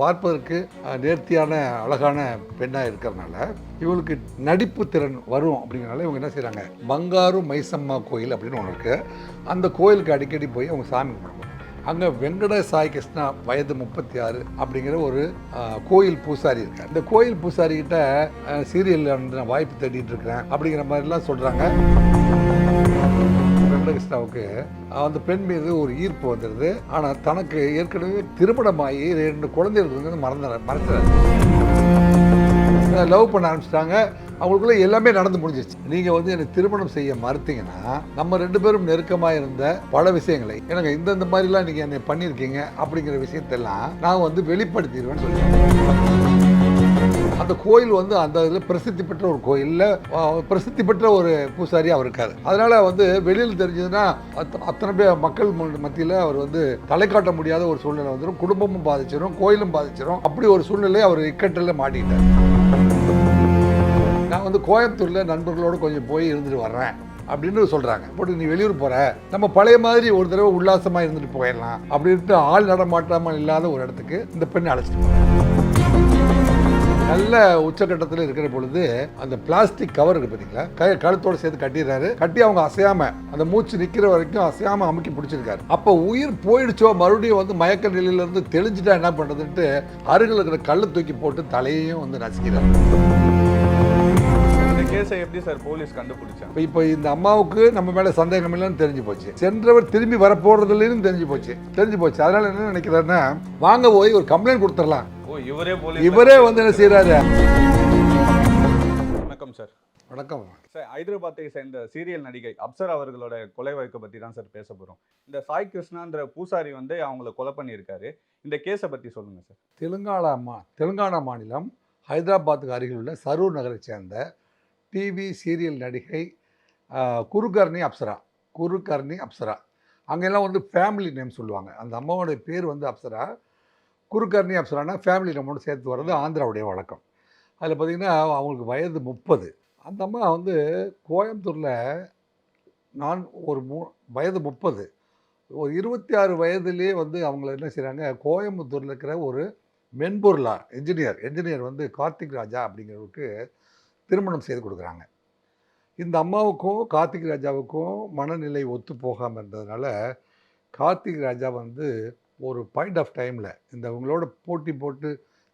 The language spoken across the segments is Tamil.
பார்ப்பதற்கு நேர்த்தியான அழகான பெண்ணாக இருக்கிறதுனால இவங்களுக்கு நடிப்பு திறன் வரும் அப்படிங்கிறனால இவங்க என்ன செய்கிறாங்க பங்காரு மைசம்மா கோயில் அப்படின்னு ஒன்று இருக்குது அந்த கோயிலுக்கு அடிக்கடி போய் அவங்க சாமி கும்பிடுவாங்க. அங்கே வெங்கட சாய் கிருஷ்ணா வயது முப்பத்தி ஆறு அப்படிங்கிற ஒரு கோயில் பூசாரி இருக்கார். இந்த கோயில் பூசாரி கிட்ட சீரியலில் வந்து நான் வாய்ப்பு தேடிட்டு இருக்கிறேன் அப்படிங்கிற மாதிரிலாம் சொல்கிறாங்க வெங்கடகிருஷ்ணாவுக்கு அந்த பெண் மீது ஒரு ஈர்ப்பு வந்துடுது ஆனால் தனக்கு ஏற்கனவே திருமணமாகி ரெண்டு குழந்தைகள் வந்து மறந்துற மறந்துறாரு. லவ் பண்ண ஆரம்பிச்சிட்டாங்க. அவங்களுக்குள்ள எல்லாமே நடந்து முடிஞ்சிச்சு நீங்கள் வந்து எனக்கு திருமணம் செய்ய மறுத்தீங்கன்னா நம்ம ரெண்டு பேரும் நெருக்கமாக இருந்த பல விஷயங்களை எனக்கு இந்தந்த மாதிரிலாம் நீங்கள் என்னை பண்ணியிருக்கீங்க அப்படிங்கிற விஷயத்தெல்லாம் நான் வந்து வெளிப்படுத்திடுவேன்னு சொல்லி அந்த கோயில் வந்து அந்த இதில் பிரசித்தி பெற்ற ஒரு கோயிலில் பிரசித்தி பெற்ற ஒரு பூசாரி அவர் இருக்காரு. அதனால் வந்து வெளியில் தெரிஞ்சதுன்னா அத்தனை பேர் மக்கள் மத்தியில் அவர் வந்து தலை காட்ட முடியாத ஒரு சூழ்நிலை வந்துடும் குடும்பமும் பாதிச்சிடும் கோயிலும் பாதிச்சிடும் அப்படி ஒரு சூழ்நிலையை அவர் இக்கட்டில் மாட்டிக்கிட்டார். நான் வந்து கோயம்புத்தூரில் நண்பர்களோடு கொஞ்சம் போய் இருந்துட்டு வர்றேன் அப்படின்னு சொல்கிறாங்க போட்டு நீ வெளியூர் போகிற நம்ம பழைய மாதிரி ஒரு தடவை உல்லாசமாக இருந்துட்டு போயிடலாம் அப்படின்ட்டு ஆள் நடமாட்டாமல் இல்லாத ஒரு இடத்துக்கு இந்த பெண்ணை அழைச்சிட்டு போகிறேன் நல்ல உச்சக்கட்டத்தில் இருக்கிற பொழுது அந்த பிளாஸ்டிக் கவர் இருக்கு பார்த்தீங்களா கை கழுத்தோட சேர்த்து கட்டிடுறாரு. கட்டி அவங்க அசையாம அந்த மூச்சு நிற்கிற வரைக்கும் அசையாம அமுக்கி பிடிச்சிருக்காரு. அப்போ உயிர் போயிடுச்சோ மறுபடியும் வந்து மயக்க நிலையில இருந்து தெளிஞ்சுட்டா என்ன பண்றதுன்ட்டு அருகில் இருக்கிற கல்லை தூக்கி போட்டு தலையையும் வந்து நசுக்கிறார். கேஸை எப்படி சார் போலீஸ் கண்டுபிடிச்சாங்க? இப்போ இந்த அம்மாவுக்கு நம்ம மேலே சந்தேகம் இல்லைன்னு தெரிஞ்சு போச்சு. சென்றவர் திரும்பி வரப்போறது இல்லைன்னு தெரிஞ்சு போச்சு. தெரிஞ்சு போச்சு. அதனால என்ன நினைக்கிறாருன்னா வாங்க போய் ஒரு கம்ப்ளைண்ட் கொடுத்துடலாம். இவரே இவரே வந்து என்ன செய்யறாரு வணக்கம் சார். வணக்கம். சார் ஹைதராபாத்தை சேர்ந்த சீரியல் நடிகை அப்சரா அவர்களோட கொலை வழக்கை பத்தி தான் சார் பேச போறோம். இந்த சாய் கிருஷ்ணான்ற பூசாரி வந்து அவங்கள கொலை பண்ணியிருக்காரு. இந்த கேஸை பத்தி சொல்லுங்க சார். தெலுங்கானா மா தெலுங்கானா மாநிலம் ஹைதராபாத்துக்கு அருகில் உள்ள சரூர் நகரைச் சேர்ந்த டிவி சீரியல் நடிகை குருகர்ணி அப்சரா. குருகர்ணி அப்சரா. அங்கெல்லாம் வந்து ஃபேமிலி நேம் சொல்லுவாங்க. அந்த அம்மாவோட பேர் வந்து அப்சரா. குருகர்ணி அப்சரானா ஃபேமிலி நேமோடு சேர்த்து வர்றது ஆந்திராவுடைய வழக்கம். அதில் பார்த்திங்கன்னா அவங்களுக்கு வயது முப்பது. அந்த அம்மா வந்து கோயம்புத்தூரில் நான் ஒரு மூ வயது முப்பது. ஒரு இருபத்தி ஆறு வயதுலேயே வந்து அவங்கள என்ன செய்கிறாங்க கோயம்புத்தூரில் இருக்கிற ஒரு மென்பொருளா என்ஜினியர் என்ஜினியர் வந்து கார்த்திக் ராஜா அப்படிங்கிறவருக்கு திருமணம் செய்து கொடுக்குறாங்க. இந்த அம்மாவுக்கும் கார்த்திக் ராஜாவுக்கும் மனநிலை ஒத்து போகாமல் இருந்ததுனால கார்த்திக் ராஜா வந்து ஒரு பாயிண்ட் ஆஃப் டைமில் இந்த இவங்களோட போட்டி போட்டு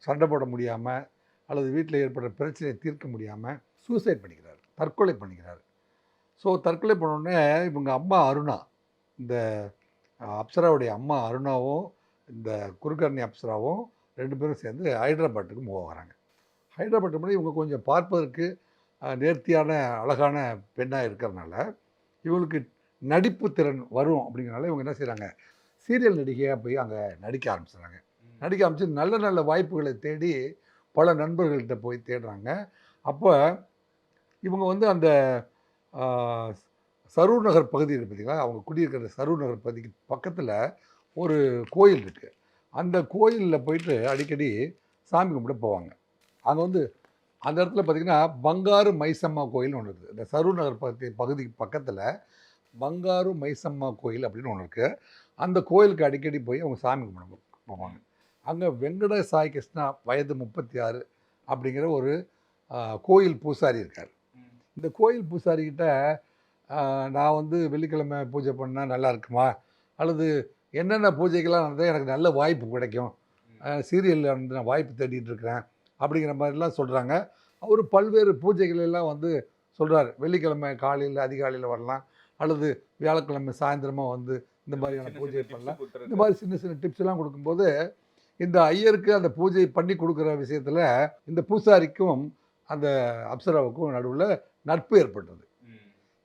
சண்டை போட முடியாமல் அல்லது வீட்டில் ஏற்படுற பிரச்சனையை தீர்க்க முடியாமல் சூசைட் பண்ணிக்கிறார் தற்கொலை பண்ணிக்கிறார். ஸோ தற்கொலை பண்ணோடனே இவங்க அம்மா அருணா இந்த அப்சராவுடைய அம்மா அருணாவும் இந்த குருகர்ணி அப்சராவும் ரெண்டு பேரும் சேர்ந்து ஹைதராபாத்துக்கு மூவ் ஆகிறாங்க. ஹைதராபாத் முன்னாடி இவங்க கொஞ்சம் பார்ப்பதற்கு நேர்த்தியான அழகான பெண்ணாக இருக்கிறதுனால இவங்களுக்கு நடிப்பு திறன் வரும் அப்படிங்கிறனால இவங்க என்ன செய்கிறாங்க சீரியல் நடிகையாக போய் அங்கே நடிக்க ஆரம்பிச்சிடுறாங்க. நடிக்க ஆரம்பிச்சு நல்ல நல்ல வாய்ப்புகளை தேடி பல நண்பர்கள்ட்ட போய் தேடுறாங்க. அப்போ இவங்க வந்து அந்த சரூர் நகர் பகுதி இருக்கு பார்த்தீங்களா அவங்க குடியிருக்கிற சரூர் நகர் பகுதிக்கு பக்கத்தில் ஒரு கோயில் இருக்குது அந்த கோயிலில் போயிட்டு அடிக்கடி சாமி கும்பிட போவாங்க. அங்கே வந்து அந்த இடத்துல பார்த்தீங்கன்னா பங்காரு மைசம்மா கோயில்னு ஒன்று இருக்குது இந்த சரூர் நகர் பகுதி பகுதிக்கு பக்கத்தில் பங்காரு மைசம்மா கோயில் அப்படின்னு ஒன்று இருக்குது அந்த கோயிலுக்கு அடிக்கடி போய் அவங்க சாமி கும்பிட போவாங்க. அங்கே வெங்கட சாய் கிருஷ்ணா வயது முப்பத்தி ஆறு அப்படிங்கிற ஒரு கோயில் பூசாரி இருக்கார். இந்த கோயில் பூசாரிக்கிட்ட நான் வந்து வெள்ளிக்கிழமை பூஜை பண்ணால் நல்லா இருக்குமா? அல்லது என்னென்ன பூஜைக்கெல்லாம் நடந்தால் எனக்கு நல்ல வாய்ப்பு கிடைக்கும்? சீரியலில் வந்து நான் வாய்ப்பு தேடிட்டு இருக்கிறேன் அப்படிங்கிற மாதிரிலாம் சொல்கிறாங்க அவர் பல்வேறு பூஜைகள் எல்லாம் வந்து சொல்கிறார் வெள்ளிக்கிழமை காலையில் அதிகாலையில் வரலாம். அல்லது வியாழக்கிழமை சாயந்தரமாக வந்து இந்த மாதிரியான பூஜை பண்ணலாம். இந்த மாதிரி சின்ன சின்ன டிப்ஸ் எல்லாம் கொடுக்கும்போது இந்த ஐயருக்கு அந்த பூஜை பண்ணி கொடுக்குற விஷயத்தில் இந்த பூசாரிக்கும் அந்த அப்சராவுக்கும் நடுவில் நட்பு ஏற்பட்டது.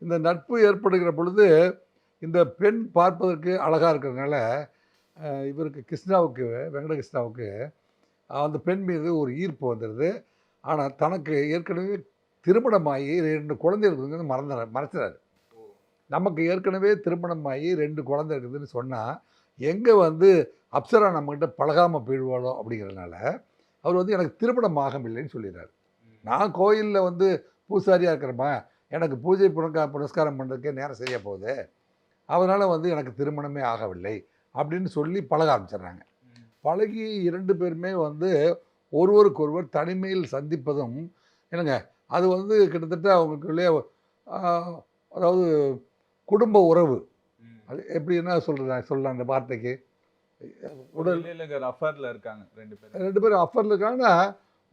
இந்த நட்பு ஏற்படுகிற பொழுது இந்த பெண் பார்ப்பதற்கு அழகாக இருக்கிறதுனால இவருக்கு கிருஷ்ணாவுக்கு வெங்கட கிருஷ்ணாவுக்கு அந்த பெண் மீது ஒரு ஈர்ப்பு வந்துடுது ஆனால் தனக்கு ஏற்கனவே திருமணமாகி ரெண்டு குழந்தைகள் வந்து மறந்துற மறைச்சிடாரு நமக்கு ஏற்கனவே திருமணமாகி ரெண்டு குழந்தை இருக்குதுன்னு சொன்னால் எங்கே வந்து அப்சரா நம்மக்கிட்ட பழகாமல் போயிடுவாளோ அப்படிங்கிறதுனால அவர் வந்து எனக்கு திருமணம் ஆகவில்லைன்னு சொல்லிடுறாரு. நான் கோயிலில் வந்து பூசாரியாக இருக்கிறேம்மா எனக்கு பூஜை புனஸ்கா புனஸ்காரம் பண்ணுறதுக்கே நேரம் சரியாக போகுது. அதனால் வந்து எனக்கு திருமணமே ஆகவில்லை அப்படின்னு சொல்லி பழக ஆரம்பிச்சிடுறாங்க. பழகி இரண்டு பேருமே வந்து ஒருவருக்கொருவர் தனிமையில் சந்திப்பதும் என்னங்க அது வந்து கிட்டத்தட்ட அவங்களுக்குள்ளே ஆஹ், அதாவது குடும்ப உறவு. அது எப்படி என்ன சொல்கிறேன் சொல்லலாம் அந்த வார்த்தைக்கு? உடல் அஃபர்ல இருக்காங்க ரெண்டு பேரும் ரெண்டு பேரும் அஃபரில் இருக்காங்க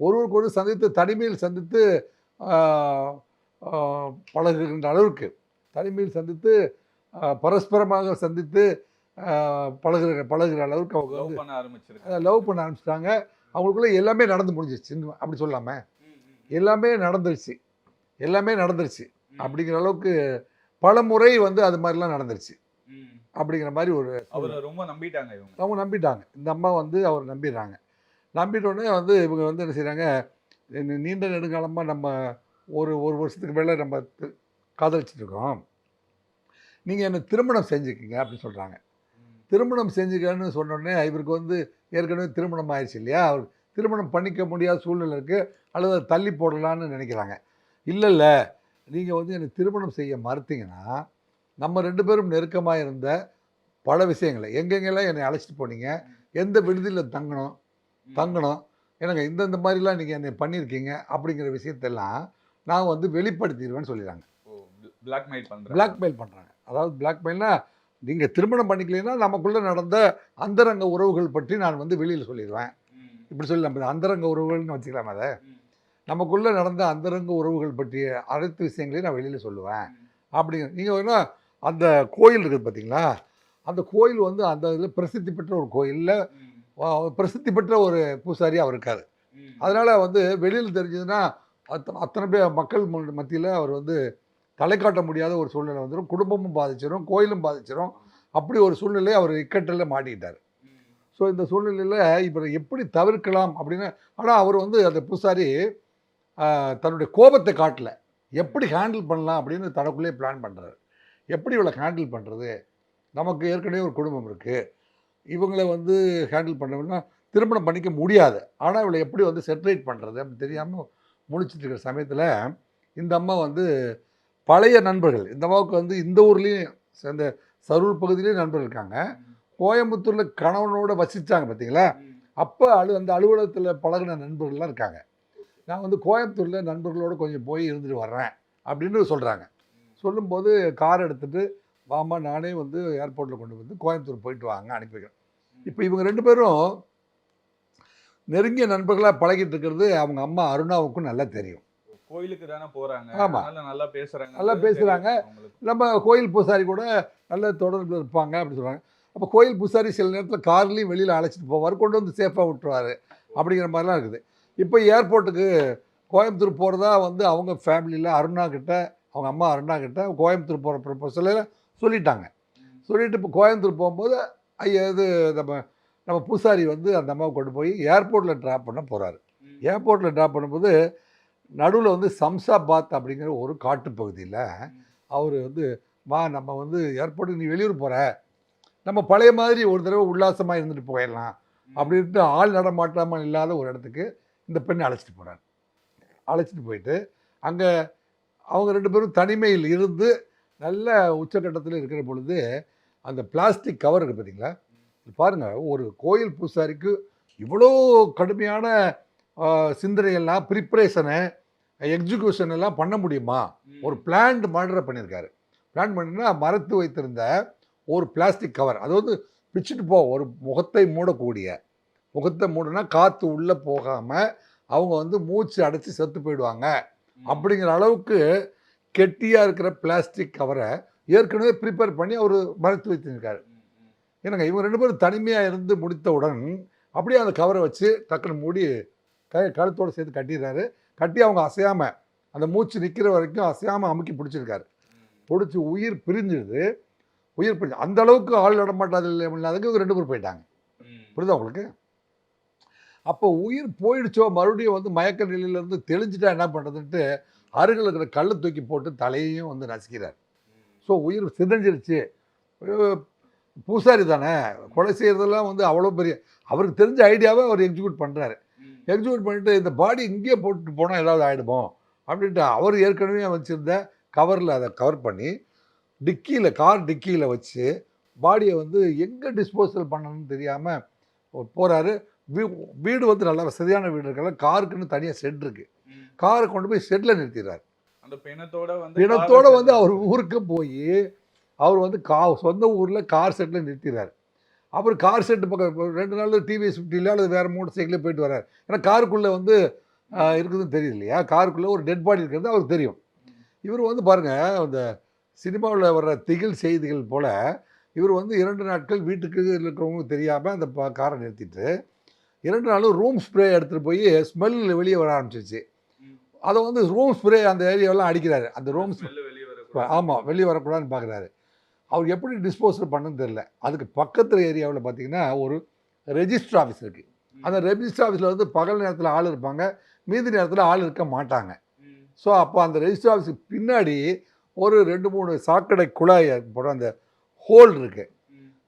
ஒருவருக்கு ஒரு சந்தித்து தனிமையில் சந்தித்து பழகுகின்ற அளவுக்கு. தனிமையில் சந்தித்து பரஸ்பரமாக சந்தித்து பழகுற பழகுற அளவுக்கு அவங்க லவ் பண்ண ஆரம்பிச்சிருக்காங்க. லவ் பண்ண ஆரம்பிச்சிட்டாங்க. அவங்களுக்குள்ள எல்லாமே நடந்து முடிஞ்சிருச்சு. அப்படி சொல்லாம. எல்லாமே நடந்துருச்சு. எல்லாமே நடந்துருச்சு. அப்படிங்கிற அளவுக்கு பல முறை வந்து அது மாதிரிலாம் நடந்துருச்சு. அப்படிங்கிற மாதிரி ஒரு அவரை ரொம்ப நம்பிட்டாங்க இவங்க. அவங்க நம்பிட்டாங்க. இந்த அம்மா வந்து அவர் நம்பிடுறாங்க. நம்பிட்ட உடனே வந்து இவங்க வந்து என்ன செய்கிறாங்க நீண்ட நெடுங்காலமாக நம்ம ஒரு ஒரு வருஷத்துக்கு மேலே நம்ம இருக்கோம் நீங்கள் என்ன திருமணம் செஞ்சுக்கிங்க அப்படின்னு சொல்கிறாங்க திருமணம் செஞ்சுக்கன்னு சொன்ன உடனே இவருக்கு வந்து ஏற்கனவே திருமணம் ஆயிடுச்சு இல்லையா? அவர் திருமணம் பண்ணிக்க முடியாத சூழ்நிலை இருக்குது அல்லது தள்ளி போடலான்னு நினைக்கிறாங்க. இல்லை இல்லை நீங்கள் வந்து எனக்கு திருமணம் செய்ய மறுத்தீங்கன்னா நம்ம ரெண்டு பேரும் நெருக்கமாக இருந்த பல விஷயங்களை எங்கெங்கெல்லாம் என்னை அழைச்சிட்டு போனீங்க எந்த விடுதியில் தங்கணும் தங்கணும் எனக்கு இந்தந்த மாதிரிலாம் நீங்கள் என்னை பண்ணியிருக்கீங்க அப்படிங்கிற விஷயத்தெல்லாம் நான் வந்து வெளிப்படுத்திடுவேன்னு சொல்லிடுறாங்க பிளாக்மெயில் பண்றாங்க. பிளாக்மெயில் பண்ணுறாங்க அதாவது பிளாக்மெயில்னா நீங்கள் திருமணம் பண்ணிக்கலைன்னா நமக்குள்ளே நடந்த அந்தரங்க உறவுகள் பற்றி நான் வந்து வெளியில் சொல்லிடுவேன் இப்படி சொல்லி நம்ம அந்தரங்க உறவுகள்னு வச்சுக்கலாம் அதை? நமக்குள்ளே நடந்த அந்தரங்க உறவுகள் பற்றிய அனைத்து விஷயங்களையும் நான் வெளியில் சொல்லுவேன். அப்படிங்க நீங்கள் வேணா அந்த கோயில் இருக்குது பார்த்தீங்களா அந்த கோயில் வந்து அந்த இதில் பிரசித்தி பெற்ற ஒரு கோயிலில் பிரசித்தி பெற்ற ஒரு பூசாரி அவர் இருக்கார். அதனால் வந்து வெளியில் தெரிஞ்சதுன்னா அத்தனை அத்தனை பேர் மக்கள் மத்தியில் அவர் வந்து தலை காட்ட முடியாத ஒரு சூழ்நிலை வந்துடும் குடும்பமும் பாதிச்சிடும் கோயிலும் பாதிச்சிடும் அப்படி ஒரு சூழ்நிலை அவர் இக்கட்டில் மாட்டிக்கிட்டார். ஸோ இந்த சூழ்நிலையில் இப்போ எப்படி தவிர்க்கலாம் அப்படின்னு ஆனால் அவர் வந்து அந்த பூசாரி தன்னுடைய கோபத்தை காட்டல. எப்படி ஹேண்டில் பண்ணலாம் அப்படின்னு தனக்குள்ளேயே பிளான் பண்ணுறாரு எப்படி இவளை ஹேண்டில் பண்ணுறது நமக்கு ஏற்கனவே ஒரு குடும்பம் இருக்குது இவங்களை வந்து ஹேண்டில் பண்ணணும்னா திருமணம் பண்ணிக்க முடியாது. ஆனால் இவளை எப்படி வந்து செட்டரேட் பண்ணுறது அப்படின்னு தெரியாமல் முழிச்சிட்டு இருக்கிற சமயத்தில் இந்த அம்மா வந்து பழைய நண்பர்கள் இந்த அம்மாவுக்கு வந்து இந்த ஊர்லேயும் இந்த சரூர் பகுதியிலேயும் நண்பர்கள் இருக்காங்க. கோயம்புத்தூரில் கணவனோட வசிச்சாங்க பார்த்தீங்களா அப்போ அலு அந்த அலுவலகத்தில் பழகின நண்பர்கள்லாம் இருக்காங்க. நான் வந்து கோயம்புத்தூரில் நண்பர்களோட கொஞ்சம் போய் இருந்துட்டு வர்றேன் அப்படின்னு சொல்கிறாங்க சொல்லும்போது கார் எடுத்துகிட்டு வாமா நானே வந்து ஏர்போர்ட்டில் கொண்டு வந்து கோயம்புத்தூர் போயிட்டு வாங்க அனுப்பி வைக்கிறேன். இப்போ இவங்க ரெண்டு பேரும் நெருங்கிய நண்பர்களாக பழகிட்டு இருக்கிறது அவங்க அம்மா அருணாவுக்கும் நல்லா தெரியும். கோயிலுக்கு தானே போறாங்க. ஆமா. அதனால நல்லா பேசுறாங்க. நல்லா பேசுறாங்க. நம்ம கோயில் பூசாரி கூட நல்ல தொடர்பில் இருப்பாங்க அப்படின்னு சொல்கிறாங்க அப்போ கோயில் பூசாரி சில நேரத்தில் கார்லேயும் வெளியில் அழைச்சிட்டு போவார் கொண்டு வந்து சேஃபாக விட்டுருவார் அப்படிங்கிற மாதிரிலாம் இருக்குது. இப்போ ஏர்போர்ட்டுக்கு கோயம்புத்தூர் போகிறதா வந்து அவங்க ஃபேமிலியில் அருணா கிட்ட அவங்க அம்மா அருணா கிட்ட கோயம்புத்தூர் போகிற ப்ரொபோசலில் சொல்லிட்டாங்க. சொல்லிட்டு இப்போ கோயம்புத்தூர் போகும்போது ஐயா இது நம்ம நம்ம பூசாரி வந்து அந்த அம்மாவை கொண்டு போய் ஏர்போர்ட்டில் ட்ராப் பண்ண போகிறாரு ஏர்போர்ட்டில் ட்ராப் பண்ணும்போது நடுவில் வந்து சம்சாபாத் அப்படிங்கிற ஒரு காட்டு பகுதியில் அவர் வந்து வா நம்ம வந்து ஏர்போர்ட்டுக்கு நீ வெளியூர் போகிற நம்ம பழைய மாதிரி ஒரு தடவை உல்லாசமாக இருந்துட்டு போயிடலாம். அப்படின்ட்டு ஆள் நடமாட்டாமல் இல்லாத ஒரு இடத்துக்கு இந்த பெண்ணை அழைச்சிட்டு போகிறார் அழைச்சிட்டு போயிட்டு அங்கே அவங்க ரெண்டு பேரும் தனிமையில் இருந்து நல்ல உச்சக்கட்டத்தில் இருக்கிற பொழுது அந்த பிளாஸ்டிக் கவர் இருக்குது பார்த்தீங்களா பாருங்கள் ஒரு கோயில் பூசாரிக்கு இவ்வளோ கடுமையான சிந்தனையெல்லாம் ப்ரிப்ரேஷனை எக்ஸிக்யூஷன் எல்லாம் பண்ண முடியுமா? ஒரு பிளான்ட் மர்டரை பண்ணியிருக்காரு. பிளான் பண்ணினா மறைத்து வைத்திருந்த ஒரு பிளாஸ்டிக் கவர். அது வந்து பிச்சுட்டு போ ஒரு முகத்தை மூடக்கூடிய முகத்தை மூடனா காற்று உள்ளே போகாமல் அவங்க வந்து மூச்சு அடைச்சி செத்து போயிடுவாங்க. அப்படிங்கிற அளவுக்கு கெட்டியாக இருக்கிற பிளாஸ்டிக் கவரை ஏற்கனவே ப்ரிப்பேர் பண்ணி அவர் மறைத்து வைத்திருக்காரு. என்னங்க இவங்க ரெண்டு பேரும் தனிமையாக இருந்து முடித்தவுடன் அப்படியே அந்த கவரை வச்சு டக்குன்னு மூடி க கழுத்தோடு சேர்த்து கட்டிடுறாரு. கட்டி அவங்க அசையாமல் அந்த மூச்சு நிற்கிற வரைக்கும் அசையாமல் அமுக்கி பிடிச்சிருக்காரு. பிடிச்சி உயிர் பிரிஞ்சுது. உயிர் பிரிஞ்சு அந்த அளவுக்கு ஆள் நடமாட்டாது இல்லாததுக்கு இவங்க ரெண்டு பேரும் போயிட்டாங்க. புரியுதா உங்களுக்கு? அப்போ உயிர் போயிடுச்சோ மறுபடியும் வந்து மயக்க நிலையிலேருந்து தெளிஞ்சிட்டா என்ன பண்ணுறதுன்ட்டு அருகில் இருக்கிற கல்லை தூக்கி போட்டு தலையையும் வந்து நசுக்கிறார். ஸோ உயிர் சிதைஞ்சிருச்சு. பூசாரி தானே? கொலை செய்கிறதெல்லாம் வந்து அவ்வளோ பெரிய அவருக்கு தெரிஞ்ச ஐடியாவை அவர் எக்ஸிக்யூட் பண்ணுறாரு எக்ஸிக்யூட் பண்ணிட்டு இந்த பாடி இங்கேயே போட்டு போனால் ஏதாவது ஆகிடுமோ அப்படின்ட்டு அவர் ஏற்கனவே வச்சுருந்த கவரில் அதை கவர் பண்ணி டிக்கியில் கார் டிக்கியில் வச்சு பாடியை வந்து எங்கே டிஸ்போசல் பண்ணணும்னு தெரியாமல் போகிறாரு வீடு வந்து நல்ல வசதியான வீடு இருக்கல காருக்குன்னு தனியாக ஷெட் இருக்கு. காரை கொண்டு போய் ஷெட்டில் நிறுத்திடுறாரு. அந்த பிணத்தோட வந்து பிணத்தோட வந்து அவர் ஊருக்கு போய் அவர் வந்து கா சொந்த ஊரில் கார் செட்டில் நிறுத்திடுறாரு. அப்புறம் கார் செட்டு பக்கம் ரெண்டு நாள் டிவிஎஸ் ஃபிஃப்டியில் அல்லது வேறு மோட்டர் சைக்கிளே போயிட்டு வர்றாரு. ஏன்னா காருக்குள்ளே வந்து இருக்குதுன்னு தெரியுது இல்லையா? காருக்குள்ளே ஒரு டெட் பாடி இருக்கிறது அவருக்கு தெரியும். இவர் வந்து பாருங்கள் அந்த சினிமாவில் வர்ற திகில் செய்திகள் போல் இவர் வந்து இரண்டு நாட்கள் வீட்டுக்கு இருக்கிறவங்களுக்கு தெரியாமல் அந்த காரை நிறுத்திட்டு இரண்டு நாளும் ரூம் ஸ்ப்ரே எடுத்துகிட்டு போய் ஸ்மெல் வெளியே வர ஆரம்பிச்சிச்சு. அதை வந்து ரூம் ஸ்ப்ரே அந்த ஏரியாவெல்லாம் அடிக்கிறாரு அந்த ரூம். ஆமாம் வெளியே வரக்கூடாதுன்னு பார்க்குறாரு அவர் எப்படி டிஸ்போசல் பண்ணுன்னு தெரில அதுக்கு பக்கத்தில் ஏரியாவில் பார்த்தீங்கன்னா ஒரு ரெஜிஸ்டர் ஆஃபீஸ் இருக்குது அந்த ரெஜிஸ்டர் ஆஃபீஸில் வந்து பகல் நேரத்தில் ஆள் இருப்பாங்க மீதி நேரத்தில் ஆள் இருக்க மாட்டாங்க. ஸோ அப்போ அந்த ரெஜிஸ்டர் ஆஃபீஸுக்கு பின்னாடி ஒரு ரெண்டு மூணு சாக்கடை குழாய் போட அந்த ஹோல் இருக்குது.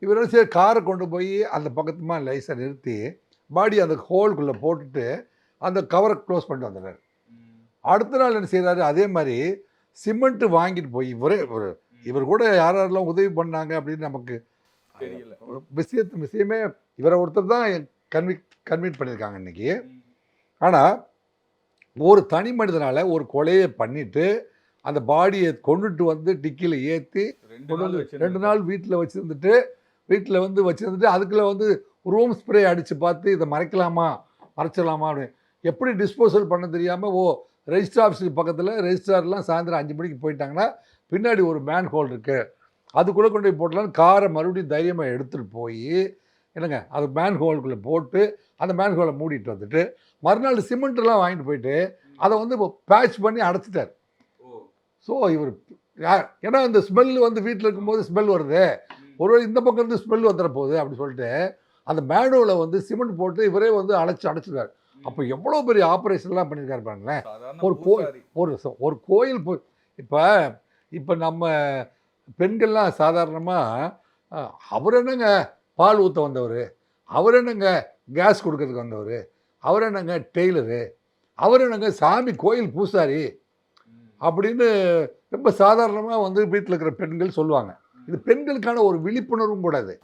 இவர் செய்ய காரை கொண்டு போய் அந்த பக்கத்துமா லைஸை நிறுத்தி பாடி அந்த ஹோல்குள்ளே போட்டுட்டு அந்த கவரை க்ளோஸ் பண்ணிட்டு வந்துடுறாரு. அடுத்த நாள் என்ன செய்கிறாரு அதே மாதிரி சிமெண்ட் வாங்கிட்டு போய் இவரே ஒரு இவர் கூட யார் யாரெல்லாம் உதவி பண்ணாங்க அப்படின்னு நமக்கு விஷயத்து விஷயமே இவரை ஒருத்தர் தான் கன்விக் கன்விட் பண்ணியிருக்காங்க இன்னைக்கு ம். ஆனால் ஒரு தனி மனிதனால் ஒரு கொலையை பண்ணிட்டு அந்த பாடியை கொண்டுட்டு வந்து டிக்கியில் ஏற்றி ரெண்டு கொண்டு நாள் வந்து. ரெண்டு நாள் வீட்டில் வச்சுருந்துட்டு வீட்டில் வந்து வச்சுருந்துட்டு அதுக்குள்ள வந்து ரூம் ஸ்ப்ரே அடித்து பார்த்து இதை மறைக்கலாமா மறைச்சிடலாமா அப்படின்னு. எப்படி டிஸ்போசல் பண்ண தெரியாமல் ஓ ரெஜிஸ்டர் ஆஃபீஸுக்கு பக்கத்தில் ரெஜிஸ்ட்ரார்லாம் சாயந்தரம் அஞ்சு மணிக்கு போயிட்டாங்கன்னா பின்னாடி ஒரு மேன் ஹோல் இருக்குது அதுக்குள்ளே கொண்டு போய் போட்டலான்னு காரை மறுபடியும் தைரியமாக எடுத்துகிட்டு போய் என்னங்க அது மேன் ஹோலுக்குள்ளே போட்டு அந்த மேன் ஹோலை மூடிட்டு வந்துட்டு மறுநாள் சிமெண்ட்லாம் வாங்கிட்டு போயிட்டு அதை வந்து பேட்ச் பண்ணி அடைச்சிட்டார். ஓ. ஸோ இவர் ஏன்னா இந்த ஸ்மெல் வந்து வீட்டில் இருக்கும்போது ஸ்மெல் வருது. ஒருவேளை இந்த பக்கம் இருந்து ஸ்மெல் வந்துட போகுது அப்படி சொல்லிட்டு அந்த மேனுவலை வந்து சிமெண்ட் போட்டு இவரே வந்து அழைச்சி அடைச்சிடுவார் ம். அப்போ எவ்வளோ பெரிய ஆப்ரேஷன்லாம் பண்ணியிருக்காரு பாருங்களேன். ஒரு கோ- பூசாரி. ஒரு ஒரு கோயில் போ இப்போ இப்போ நம்ம பெண்கள்லாம் சாதாரணமாக அவர் என்னங்க பால் ஊற்ற வந்தவர்? அவர் என்னங்க கேஸ் கொடுக்கறதுக்கு வந்தவர்? அவர் என்னங்க டெய்லரு? அவர் என்னங்க சாமி கோயில் பூசாரி. அப்படின்னு ரொம்ப சாதாரணமாக வந்து வீட்டில் இருக்கிற பெண்கள் சொல்லுவாங்க. இது பெண்களுக்கான ஒரு விழிப்புணர்வும் கூட அது.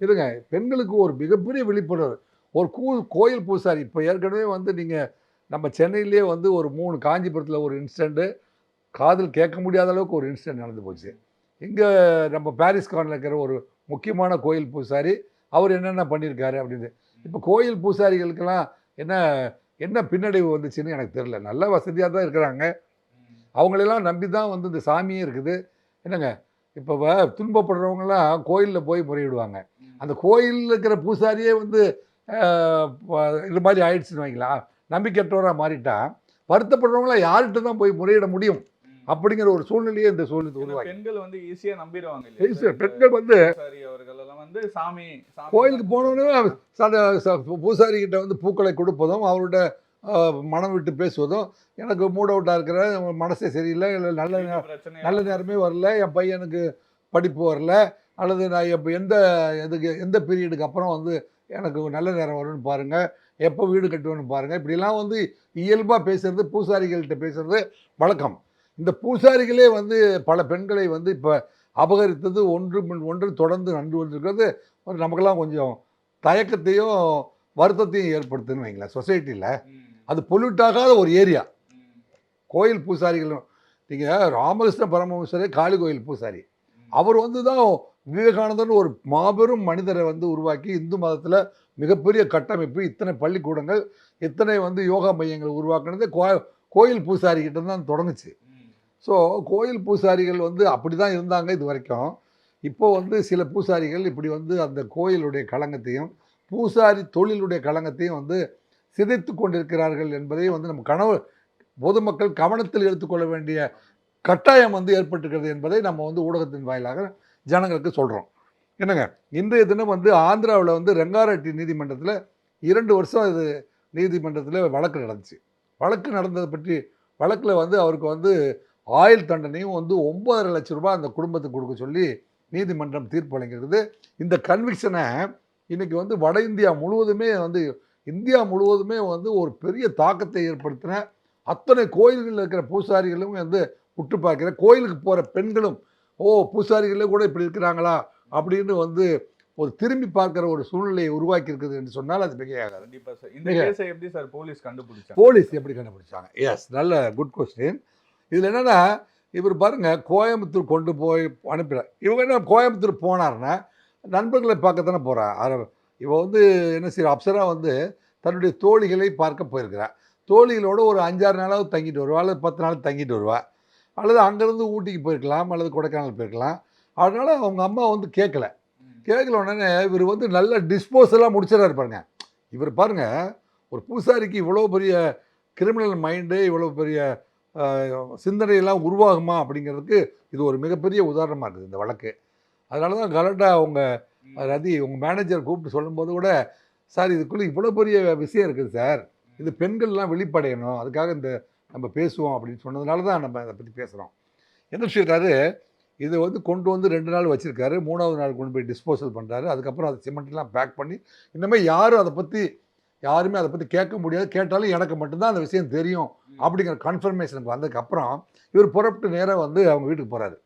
இருங்க. பெண்களுக்கு ஒரு மிகப்பெரிய விழிப்புணர்வு. ஒரு கூ கோயில் பூசாரி இப்போ ஏற்கனவே வந்து நீங்கள் நம்ம சென்னையிலேயே வந்து ஒரு மூணு காஞ்சிபுரத்தில் ஒரு இன்சிடெண்ட்டு காதில் கேட்க முடியாத அளவுக்கு ஒரு இன்சிடெண்ட் நடந்து போச்சு. இங்கே நம்ம பாரிஸ் கார்னில் இருக்கிற ஒரு முக்கியமான கோயில் பூசாரி அவர் என்னென்ன பண்ணியிருக்காரு அப்படின்னு. இப்போ கோயில் பூசாரிகளுக்கெல்லாம் என்ன என்ன பின்னடைவு வந்துச்சுன்னு எனக்கு தெரியல. நல்ல வசதியாக தான் இருக்கிறாங்க. அவங்களெல்லாம் நம்பி தான் வந்து இந்த சாமியே இருக்குது. என்னங்க இப்போ வ- கோயிலில் போய் முறையிடுவாங்க. அந்த கோயிலில் இருக்கிற பூசாரியே வந்து இது மாதிரி ஆயிடுச்சுன்னு வைங்களேன் நம்பிக்கையற்றவராக மாறிட்டா வருத்தப்படுறவங்களாம் யார்கிட்ட தான் போய் முறையிட முடியும். அப்படிங்கிற ஒரு சூழ்நிலையே இந்த சூழ்நிலை உருவாக்கி பெண்கள் வந்து ஈஸியா நம்பிடுவாங்க? இந்த பெண்கள் வந்து பூசாரி அவர்கள் எல்லாம் வந்து சாமி கோயிலுக்கு போனோடனே பூசாரி கிட்ட வந்து பூக்களை கொடுப்பதும் அவரோட மனம் விட்டு பேசுவதும் எனக்கு மூட் அவுட்டாக இருக்கிற மனசே சரியில்லை இல்லை நல்ல நல்ல நேரமே வரல என் பையனுக்கு படிப்பு வரல அல்லது நான் எப்போ எந்த இதுக்கு எந்த பீரியடுக்கு அப்புறம் வந்து எனக்கு நல்ல நேரம் வரும்னு பாருங்கள் எப்போ வீடு கட்டுவேன்னு பாருங்கள் இப்படிலாம் வந்து இயல்பாக பேசுறது பூசாரிகள்கிட்ட பேசுறது வழக்கம். இந்த பூசாரிகளே வந்து பல பெண்களை வந்து இப்போ அபகரித்தது ஒன்று பின் ஒன்று தொடர்ந்து நன்று வந்திருக்கிறது ஒரு நமக்கெல்லாம் கொஞ்சம் தயக்கத்தையும் வருத்தத்தையும் ஏற்படுத்துன்னு வைங்களேன். சொசைட்டியில். அது பொல்யூட் ஆகாத ஒரு ஏரியா. கோயில் பூசாரிகளும் நீங்கள் ராமகிருஷ்ண பரமஹம்சரே காளி கோயில் பூசாரி. அவர் வந்து தான் விவேகானந்தன் ஒரு மாபெரும் மனிதரை வந்து உருவாக்கி இந்து மதத்தில் மிகப்பெரிய கட்டமைப்பு. இத்தனை பள்ளிக்கூடங்கள் இத்தனை வந்து யோகா மையங்கள் உருவாக்குனது கோ கோயில் பூசாரிகிட்ட தான் தொடங்குச்சு. ஸோ கோயில் பூசாரிகள் வந்து அப்படி தான் இருந்தாங்க இது வரைக்கும் இப்போ வந்து சில பூசாரிகள் இப்படி வந்து அந்த கோயிலுடைய களங்கத்தையும் பூசாரி தொழிலுடைய களங்கத்தையும் வந்து சிதைத்து கொண்டிருக்கிறார்கள் என்பதை வந்து நம்ம கனவு பொதுமக்கள் கவனத்தில் எடுத்துக்கொள்ள வேண்டிய கட்டாயம் வந்து ஏற்பட்டுக்கிறது என்பதை நம்ம வந்து ஊடகத்தின் வாயிலாக ஜனங்களுக்கு சொல்கிறோம் என்னங்க? இன்றைய தினம் வந்து ஆந்திராவில் வந்து ரெங்காரெட்டி நீதிமன்றத்தில் இரண்டு வருஷம் இது நீதிமன்றத்தில் வழக்கு நடந்துச்சு. வழக்கு நடந்ததை பற்றி வழக்கில் வந்து அவருக்கு வந்து ஆயுள் தண்டனையும் வந்து ஒம்பதரை லட்சம் ரூபாய் அந்த குடும்பத்துக்கு கொடுக்க சொல்லி நீதிமன்றம் தீர்ப்பு வழங்கியிருக்குது. இந்த கன்விக்ஷனை இன்றைக்கி வந்து வட இந்தியா முழுவதுமே வந்து இந்தியா முழுவதுமே வந்து ஒரு பெரிய தாக்கத்தை ஏற்படுத்தின அத்தனை கோயில்களில் இருக்கிற பூசாரிகளும் வந்து உற்று பார்க்கிற கோயிலுக்கு போகிற பெண்களும் ஓ பூசாரிகளே கூட இப்படி இருக்கிறாங்களா? அப்படின்னு வந்து ஒரு திரும்பி பார்க்குற ஒரு சூழ்நிலையை உருவாக்கி இருக்குது என்று சொன்னால் அது மிகையாகாது. கண்டிப்பா சார். இந்த கேஸை எப்படி சார் போலீஸ் கண்டுபிடிச்சாங்க? போலீஸ் எப்படி கண்டுபிடிச்சாங்க? எஸ் நல்ல குட் கொஸ்டின் இதில் என்னன்னா இவர் பாருங்க கோயம்புத்தூர் கொண்டு போய் அனுப்பிட இவங்க என்ன கோயம்புத்தூர் போனார்னா நண்பர்களை பார்க்கத்தானே போகிறா இவ வந்து என்ன செய்யற அப்சரா வந்து தன்னுடைய தோழிகளை பார்க்க போயிருக்கிறா. தோழிகளோட ஒரு அஞ்சாறு நாளாவது தங்கிட்டு வருவா அல்லது பத்து நாள் தங்கிட்டு வருவா. அல்லது அங்கேருந்து ஊட்டிக்கு போயிருக்கலாம் அல்லது கொடைக்கானல் போயிருக்கலாம். அதனால அவங்க அம்மா வந்து கேட்கல. கேட்கல உடனே இவர் வந்து நல்ல டிஸ்போசலாக முடிச்சிடறாரு பாருங்க. இவர் பாருங்க ஒரு பூசாரிக்கு இவ்வளோ பெரிய கிரிமினல் மைண்டு இவ்வளோ பெரிய சிந்தனையெல்லாம் உருவாகுமா அப்படிங்கிறதுக்கு இது ஒரு மிகப்பெரிய உதாரணமாக இருக்குது இந்த வழக்கு. அதனால தான் கரெக்டாக அவங்க ரதி உங்கள் மேனேஜர் கூப்பிட்டு சொல்லும்போது கூட சார் இதுக்குள்ளே இவ்வளோ பெரிய விஷயம் இருக்குது சார். இது பெண்கள்லாம் வெளிப்படையணும். அதுக்காக இந்த நம்ம பேசுவோம் அப்படின்னு சொன்னதுனால தான் நம்ம அதை பற்றி பேசுகிறோம் என்ன சொல்லிட்டாரு இதை வந்து கொண்டு வந்து ரெண்டு நாள் வச்சுருக்காரு. மூணாவது நாள் கொண்டு போய் டிஸ்போசல் பண்ணுறாரு அதுக்கப்புறம் அதை சிமெண்ட்லாம் பேக் பண்ணி இனிமேல் யாரும் அதை பற்றி யாருமே அதை பற்றி கேட்க முடியாது. கேட்டாலும் எனக்கு மட்டும்தான் அந்த விஷயம் தெரியும் அப்படிங்கிற கன்ஃபர்மேஷனுக்கு வந்ததுக்கப்புறம் இவர் புறப்பட்டு நேராக வந்து அவங்க வீட்டுக்கு போகிறாரு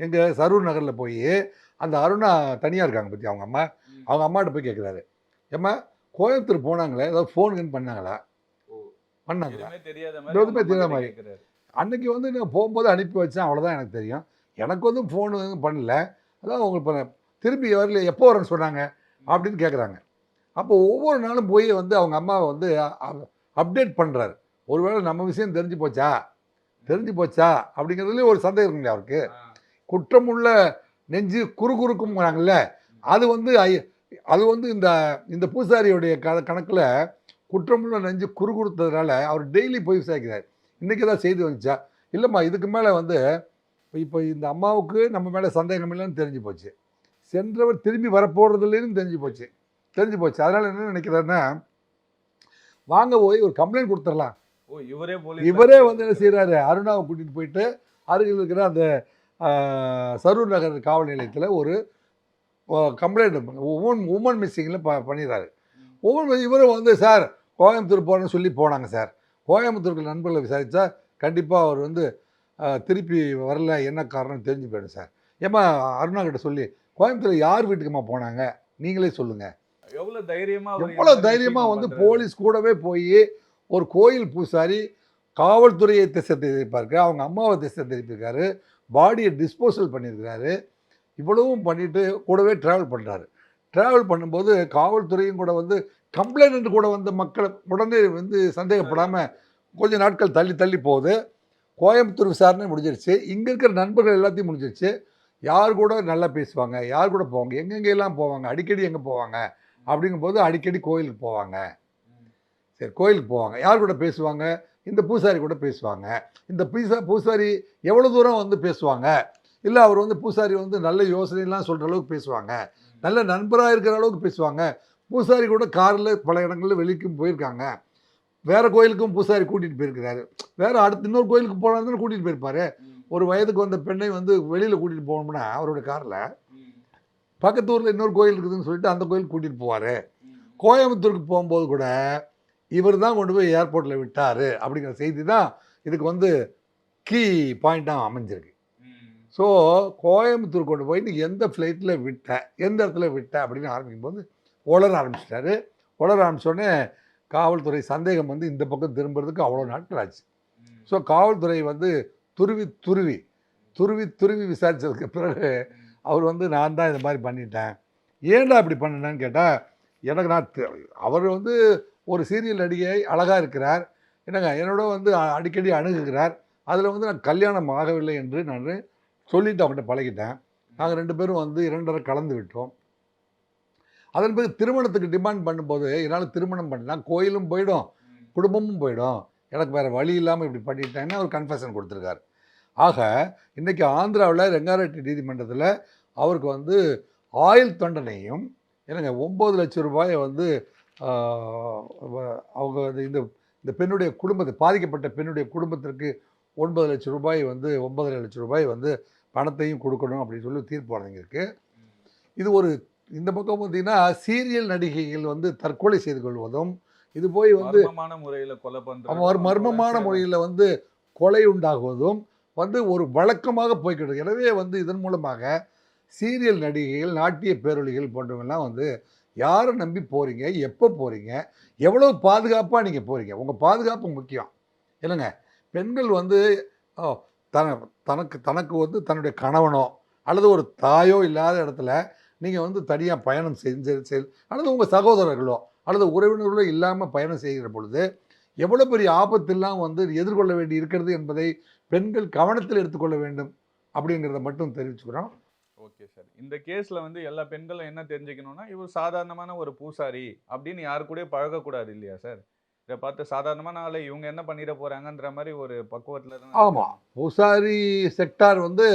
எங்கள் சரூர் நகரில் போய் அந்த அருணா தனியாக இருக்காங்க பற்றி அவங்க அம்மா. அவங்க அம்மாட்ட போய் கேட்குறாரு ஏம்மா கோயம்புத்தூர் போனாங்களே? ஏதாவது ஃபோன் பண்ணாங்களா? பண்ணாங்களா எதுவுமே தெரியாத எதுவுமே மாதிரி. அன்னைக்கு வந்து நான் போகும்போது அனுப்பி வச்சேன் அவ்வளோதான் எனக்கு தெரியும். எனக்கு வந்து ஃபோன் பண்ணல. அதான் உங்களுக்கு திருப்பி வரல எப்போ வரேன்னு சொன்னாங்க அப்படின்னு கேட்குறாங்க அப்போ ஒவ்வொரு நாளும் போய் வந்து அவங்க அம்மாவை வந்து அப்டேட் பண்ணுறாரு ஒருவேளை நம்ம விஷயம் தெரிஞ்சு போச்சா? தெரிஞ்சு போச்சா? அப்படிங்கிறதுலேயும் ஒரு சந்தேகம் இருக்குங்க அவருக்கு. குற்றமுள்ள நெஞ்சு குறுகுறுக்குங்கிறாங்கல்ல அது வந்து அது வந்து இந்த இந்த பூசாரியுடைய க கணக்கில் குற்றமுள்ள நெஞ்சு குறுகுறுத்ததுனால அவர் டெய்லி போய் விசாரிக்கிறார். இன்றைக்கி தான் செய்தி வந்துச்சா? இல்லைம்மா இதுக்கு மேலே வந்து இப்போ இந்த அம்மாவுக்கு நம்ம மேலே சந்தேகம் இல்லைன்னு தெரிஞ்சு போச்சு. சென்றவர் திரும்பி வரப்போகிறது இல்லைன்னு தெரிஞ்சு போச்சு. தெரிஞ்சு போச்சு. அதனால் என்ன நினைக்கிறாருன்னா வாங்க போய் ஒரு கம்ப்ளைண்ட் கொடுத்துடலாம். ஓ இவரே போலீஸ் இவரே வந்து என்ன செய்கிறாரு அருணாவை கூட்டிகிட்டு போயிட்டு அருகில் இருக்கிற அந்த சரூர் நகர் காவல் நிலையத்தில் ஒரு கம்ப்ளைண்ட் உமன் உமன் மிஸ்ஸிங்கில் ப பண்ணிடுறாரு. உமன் இவரும் வந்து சார் கோயம்புத்தூர் போகிறேன்னு சொல்லி போனாங்க சார். கோயம்புத்தூருக்கு நண்பர்களை விசாரித்தா கண்டிப்பாக அவர் வந்து திருப்பி வரல என்ன காரணம் தெரிஞ்சு போயிடும் சார். ஏம்மா அருணா கிட்ட சொல்லி கோயம்புத்தூர் யார் வீட்டுக்குமா போனாங்க? நீங்களே சொல்லுங்கள் எவ்வளவு தைரியமா அவர் இந்த எவ்வளோ தைரியமாக வந்து. போலீஸ் கூடவே போய் ஒரு கோயில் பூசாரி காவல்துறையை திசை திருப்பியிருக்காரு அவங்க அம்மாவை திசை திருப்பியிருக்காரு. பாடியை டிஸ்போசல் பண்ணியிருக்காரு இவ்வளவும் பண்ணிட்டு கூடவே ட்ராவல் பண்ணுறாரு ட்ராவல் பண்ணும்போது காவல்துறையும் கூட வந்து கம்ப்ளைண்ட் கூட வந்து மக்களை உடனே வந்து சந்தேகப்படாமல் கொஞ்சம் நாட்கள் தள்ளி தள்ளி போகுது. கோயம்புத்தூர் விசாரணை முடிஞ்சிருச்சு. இங்கே இருக்கிற நண்பர்கள் எல்லாத்தையும் முடிஞ்சிருச்சு. யார் கூட நல்லா பேசுவாங்க? யார் கூட போவாங்க? எங்கெங்கெல்லாம் போவாங்க? அடிக்கடி எங்கே போவாங்க? அப்படிங்கும்போது அடிக்கடி கோயிலுக்கு போவாங்க. சரி கோயிலுக்கு போவாங்க. யார் கூட பேசுவாங்க? இந்த பூசாரி கூட பேசுவாங்க. இந்த பூசா பூசாரி எவ்வளோ தூரம் வந்து பேசுவாங்க? இல்லை அவர் வந்து பூசாரி வந்து நல்ல யோசனைலாம் சொல்கிற அளவுக்கு பேசுவாங்க. நல்ல நண்பராக இருக்கிற அளவுக்கு பேசுவாங்க. பூசாரி கூட காரில் பல இடங்களில் வெளிக்கும் போயிருக்காங்க. வேறு கோயிலுக்கும் பூசாரி கூட்டிகிட்டு போயிருக்கிறாரு. வேறு அடுத்து இன்னொரு கோயிலுக்கு போனாலும் கூட்டிகிட்டு போயிருப்பாரு. ஒரு வயதுக்கு வந்த பெண்ணை வந்து வெளியில் கூட்டிகிட்டு போகணும்னா அவருடைய காரில் பக்கத்து ஊரில் இன்னொரு கோயில் இருக்குதுன்னு சொல்லிட்டு அந்த கோயிலுக்கு கூட்டிகிட்டு போவார். கோயம்புத்தூருக்கு போகும்போது கூட இவர் தான் கொண்டு போய் ஏர்போர்ட்டில் விட்டார் அப்படிங்கிற செய்தி தான் இதுக்கு வந்து கீ பாயிண்ட்டாக அமைஞ்சிருக்கு. ஸோ கோயம்புத்தூர் கொண்டு போய் நீ எந்த ஃப்ளைட்டில் விட்ட எந்த இடத்துல விட்ட அப்படின்னு ஆரம்பிக்கும்போது உளர ஆரம்பிச்சிட்டாரு. உளர ஆரம்பிச்சோடனே காவல்துறை சந்தேகம் வந்து இந்த பக்கம் திரும்புறதுக்கு அவ்வளோ நாட்கள் ஆச்சு. ஸோ காவல்துறை வந்து துருவி துருவி துருவி துருவி விசாரித்ததுக்கு பிறகு அவர் வந்து நான் தான் இந்த மாதிரி பண்ணிட்டேன். ஏன்டா இப்படி பண்ணினேன்னு கேட்டால் எனக்கு நான் அவர் வந்து ஒரு சீரியல் நடிகை அழகாக இருக்கிறார். என்னங்க என்னோட வந்து அடிக்கடி அணுகுகிறார். அதில் வந்து நான் கல்யாணம் ஆகவில்லை என்று நான் சொல்லிட்டு அவங்ககிட்ட பழகிட்டேன். நாங்கள் ரெண்டு பேரும் வந்து இரண்டரை கலந்து விட்டோம். அதன் பிறகு திருமணத்துக்கு டிமாண்ட் பண்ணும்போது என்னால் திருமணம் பண்ணலாம் கோயிலும் போயிடும் குடும்பமும் போயிடும். எனக்கு வேறு வழி இல்லாமல் இப்படி பண்ணிட்டேன்னு அவர் கன்ஃபெஷன் கொடுத்துருக்காரு. ஆக இன்றைக்கி ஆந்திராவில் ரெங்காரெட்டி நீதிமன்றத்தில் அவருக்கு வந்து ஆயுள் தண்டனையும் என்னங்க ஒம்பது லட்சம் ரூபாயை வந்து அவங்க இந்த இந்த பெண்ணுடைய குடும்பத்தை பாதிக்கப்பட்ட பெண்ணுடைய குடும்பத்திற்கு ஒன்பது லட்சம் ரூபாய் வந்து ஒன்பதரை லட்சம் ரூபாய் வந்து பணத்தையும் கொடுக்கணும் அப்படின்னு சொல்லி தீர்ப்பு வழங்கியிருக்கு இது ஒரு இந்த பக்கம் பார்த்தீங்கன்னா சீரியல் நடிகைகள் வந்து தற்கொலை செய்து கொள்வதும் இது போய் வந்து முறையில கொலை ஒரு மர்மமான முறையில் வந்து கொலை உண்டாகுவதும் வந்து ஒரு வழக்கமாக போய்க்கிட்டு எனவே வந்து இதன் மூலமாக சீரியல் நடிகைகள் நாட்டிய பேரொழிகள் போன்றவங்கலாம் வந்து யாரை நம்பி போகிறீங்க எப்போ போகிறீங்க எவ்வளோ பாதுகாப்பாக நீங்கள் போகிறீங்க உங்கள் பாதுகாப்பு முக்கியம். இல்லைங்க பெண்கள் வந்து ஓ, தன தனக்கு தனக்கு வந்து தன்னுடைய கணவனோ அல்லது ஒரு தாயோ இல்லாத இடத்துல நீங்கள் வந்து தனியாக பயணம் செஞ்சு செல் அல்லது உங்கள் சகோதரர்களோ அல்லது உறவினர்களோ இல்லாமல் பயணம் செய்கிற பொழுது எவ்வளோ பெரிய ஆபத்தெல்லாம் வந்து எதிர்கொள்ள வேண்டி இருக்கிறது என்பதை பெண்கள் கவனத்தில் எடுத்துக்கொள்ள வேண்டும் அப்படிங்கிறத மட்டும் தெரிவிச்சுக்கிறோம். Okay sir. இந்த கேஸில் வந்து எல்லா பெண்களும் என்ன தெரிஞ்சுக்கணும்னா இவர் சாதாரணமான ஒரு பூசாரி அப்படின்னு யாரு கூட பழகக்கூடாது இல்லையா சார்? இதை பார்த்து சாதாரணமான ஆளு இவங்க என்ன பண்ணிட போறாங்கன்ற மாதிரி ஒரு பக்குவத்துல தான் ஆமா. பூசாரி செக்டார் வந்து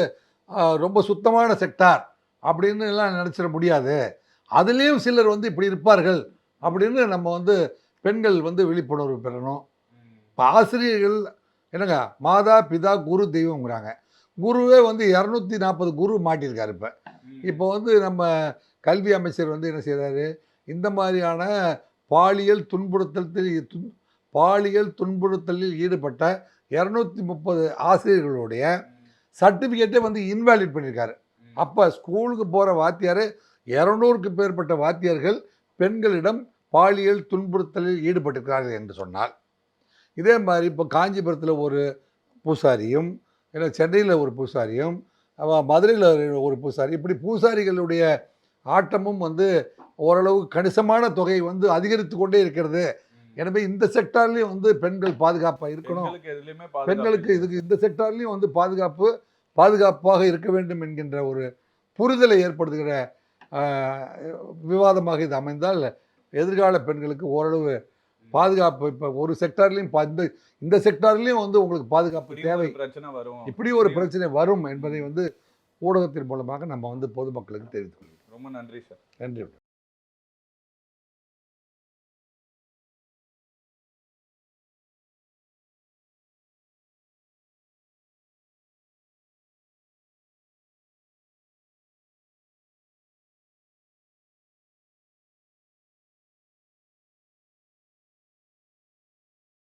ரொம்ப சுத்தமான செக்டார் அப்படின்னு எல்லாம் நினச்சிட முடியாது அதுலேயும் சிலர் வந்து இப்படி இருப்பார்கள் அப்படின்னு நம்ம வந்து பெண்கள் வந்து விழிப்புணர்வு பெறணும். இப்போ ஆசிரியர்கள் என்னங்க மாதா பிதா குரு தெய்வங்கிறாங்க குருவே வந்து இரநூத்தி நாற்பது குரு மாட்டியிருக்காரு இப்போ. இப்போ வந்து நம்ம கல்வி அமைச்சர் வந்து என்ன செய்கிறாரு இந்த மாதிரியான பாலியல் துன்புறுத்தல் துன் பாலியல் துன்புறுத்தலில் ஈடுபட்ட இரநூத்தி முப்பது ஆசிரியர்களுடைய சர்டிஃபிகேட்டை வந்து இன்வாலிட் பண்ணியிருக்காரு. அப்போ ஸ்கூலுக்கு போகிற வாத்தியார் இரநூறுக்கு மேற்பட்ட வாத்தியார்கள் பெண்களிடம் பாலியல் துன்புறுத்தலில் ஈடுபட்டிருக்கிறார்கள் என்று சொன்னால் இதே மாதிரி இப்போ காஞ்சிபுரத்தில் ஒரு பூசாரியும் இல்லை சென்னையில் ஒரு பூசாரியும் மதுரையில் ஒரு பூசாரி இப்படி பூசாரிகளுடைய ஆட்டமும் வந்து ஓரளவு கணிசமான தொகை வந்து அதிகரித்து கொண்டே இருக்கிறது. எனவே இந்த செக்டார்லேயும் வந்து பெண்கள் பாதுகாப்பாக இருக்கணும். பெண்களுக்கு. இதுக்கு இந்த செக்டார்லேயும் வந்து பாதுகாப்பு பாதுகாப்பாக இருக்க வேண்டும் என்கின்ற ஒரு புரிதலை ஏற்படுத்துகிற விவாதமாக இது அமைந்தால் எதிர்கால பெண்களுக்கு ஓரளவு பாதுகாப்பு இப்போ ஒரு செக்டார்லேயும் இந்த இந்த செக்டார்லேயும் வந்து உங்களுக்கு பாதுகாப்பு தேவை. பிரச்சனை வரும். இப்படி ஒரு பிரச்சனை வரும் என்பதை வந்து ஊடகத்தின் மூலமாக நம்ம வந்து பொதுமக்களுக்கு தெரிவித்துக் கொள்கிறோம். ரொம்ப நன்றி சார். நன்றி.